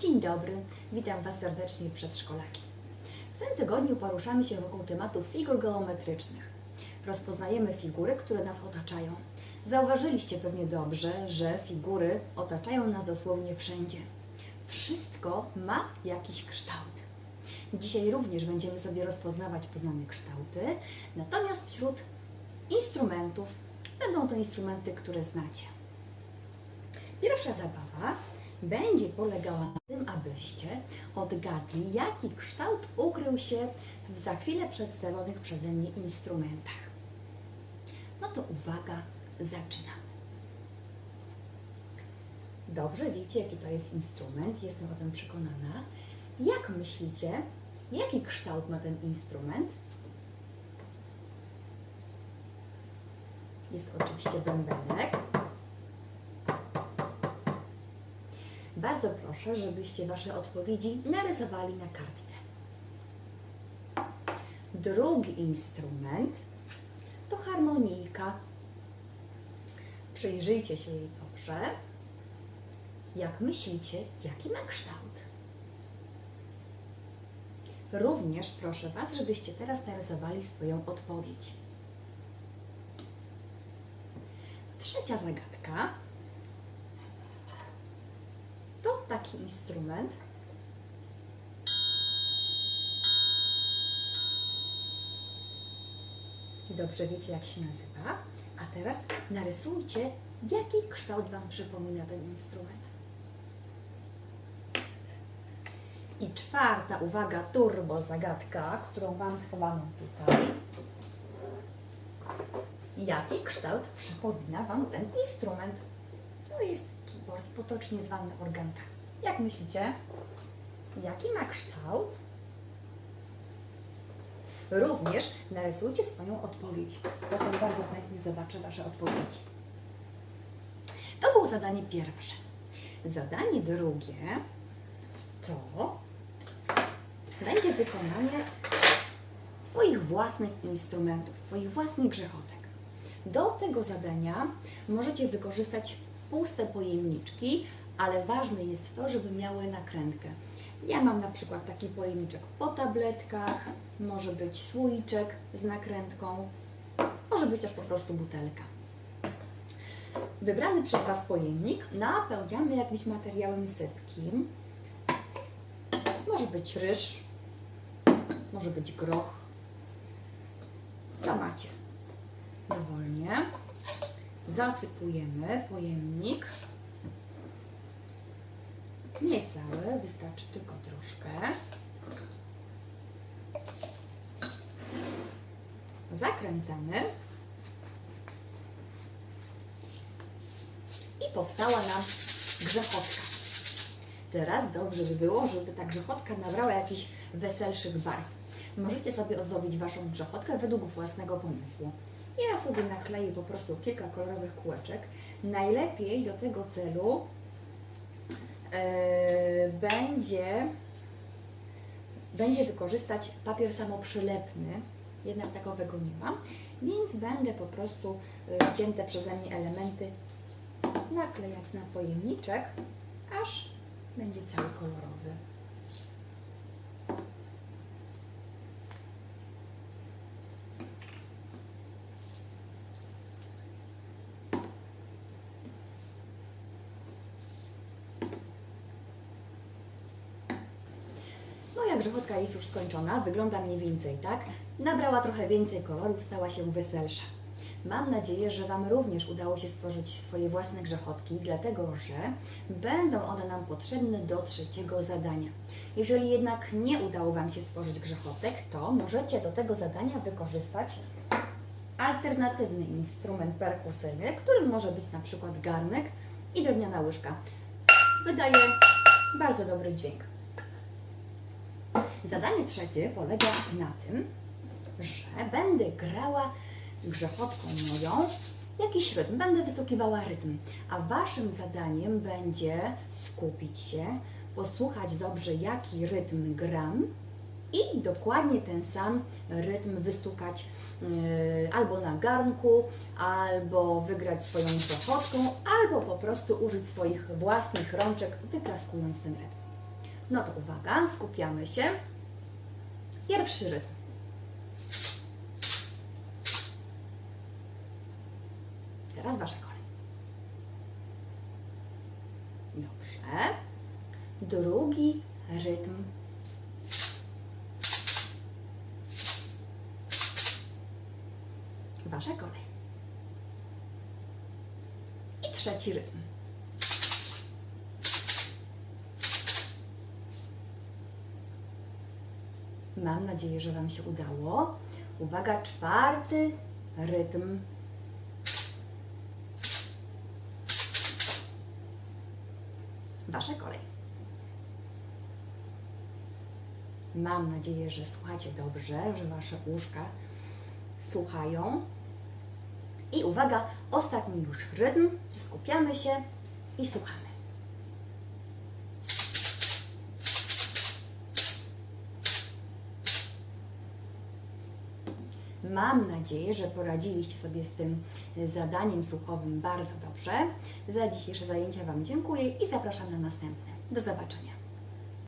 Dzień dobry, witam Was serdecznie przedszkolaki. W tym tygodniu poruszamy się wokół tematu figur geometrycznych. Rozpoznajemy figury, które nas otaczają. Zauważyliście pewnie dobrze, że figury otaczają nas dosłownie wszędzie. Wszystko ma jakiś kształt. Dzisiaj również będziemy sobie rozpoznawać poznane kształty, natomiast wśród instrumentów będą to instrumenty, które znacie. Pierwsza zabawa będzie polegała na tym, abyście odgadli, jaki kształt ukrył się w za chwilę przedstawionych przeze mnie instrumentach. No to uwaga, zaczynamy. Dobrze wiecie, jaki to jest instrument, jestem o tym przekonana. Jak myślicie, jaki kształt ma ten instrument? Jest oczywiście bębenek. Bardzo proszę, żebyście Wasze odpowiedzi narysowali na kartce. Drugi instrument to harmonijka. Przyjrzyjcie się jej dobrze. Jak myślicie, jaki ma kształt? Również proszę Was, żebyście teraz narysowali swoją odpowiedź. Trzecia zagadka to taki instrument. Dobrze wiecie, jak się nazywa. A teraz narysujcie, jaki kształt Wam przypomina ten instrument. I czwarta uwaga, turbo zagadka, którą Wam schowano tutaj. Jaki kształt przypomina Wam ten instrument? To jest keyboard, potocznie zwany organka. Jak myślicie? Jaki ma kształt? Również narysujcie swoją odpowiedź. Potem bardzo chętnie zobaczę Wasze odpowiedzi. To było zadanie pierwsze. Zadanie drugie to będzie wykonanie swoich własnych instrumentów, swoich własnych grzechotek. Do tego zadania możecie wykorzystać puste pojemniczki, ale ważne jest to, żeby miały nakrętkę. Ja mam na przykład taki pojemniczek po tabletkach, może być słoiczek z nakrętką, może być też po prostu butelka. Wybrany przez Was pojemnik napełniamy jakimś materiałem sypkim. Może być ryż, może być groch. Co macie? Dowolnie. Zasypujemy pojemnik. Nie cały, wystarczy tylko troszkę. Zakręcamy. I powstała nam grzechotka. Teraz dobrze by było, żeby ta grzechotka nabrała jakichś weselszych barw. Możecie sobie ozdobić Waszą grzechotkę według własnego pomysłu. Ja sobie nakleję po prostu kilka kolorowych kółeczek. Najlepiej do tego celu będzie, będzie wykorzystać papier samoprzylepny. Jednak takowego nie mam, więc będę po prostu e, wcięte przeze mnie elementy naklejać na pojemniczek, aż będzie cały kolorowy. Grzechotka jest już skończona, wygląda mniej więcej tak. Nabrała trochę więcej kolorów, stała się weselsza. Mam nadzieję, że Wam również udało się stworzyć swoje własne grzechotki, dlatego że będą one nam potrzebne do trzeciego zadania. Jeżeli jednak nie udało Wam się stworzyć grzechotek, to możecie do tego zadania wykorzystać alternatywny instrument perkusyjny, którym może być na przykład garnek i drewniana łyżka. Wydaje bardzo dobry dźwięk. Zadanie trzecie polega na tym, że będę grała grzechotką moją jakiś rytm, będę wysłuchiwała rytm, a Waszym zadaniem będzie skupić się, posłuchać dobrze, jaki rytm gram i dokładnie ten sam rytm wystukać yy, albo na garnku, albo wygrać swoją grzechotką, albo po prostu użyć swoich własnych rączek, wyklaskując ten rytm. No to uwaga, skupiamy się. Pierwszy rytm. Teraz wasza kolej. Dobrze. Drugi rytm. Wasza kolej. I trzeci rytm. Mam nadzieję, że Wam się udało. Uwaga, czwarty rytm. Wasza kolej. Mam nadzieję, że słuchacie dobrze, że Wasze uszka słuchają. I uwaga, ostatni już rytm. Skupiamy się i słuchamy. Mam nadzieję, że poradziliście sobie z tym zadaniem słuchowym bardzo dobrze. Za dzisiejsze zajęcia Wam dziękuję i zapraszam na następne. Do zobaczenia.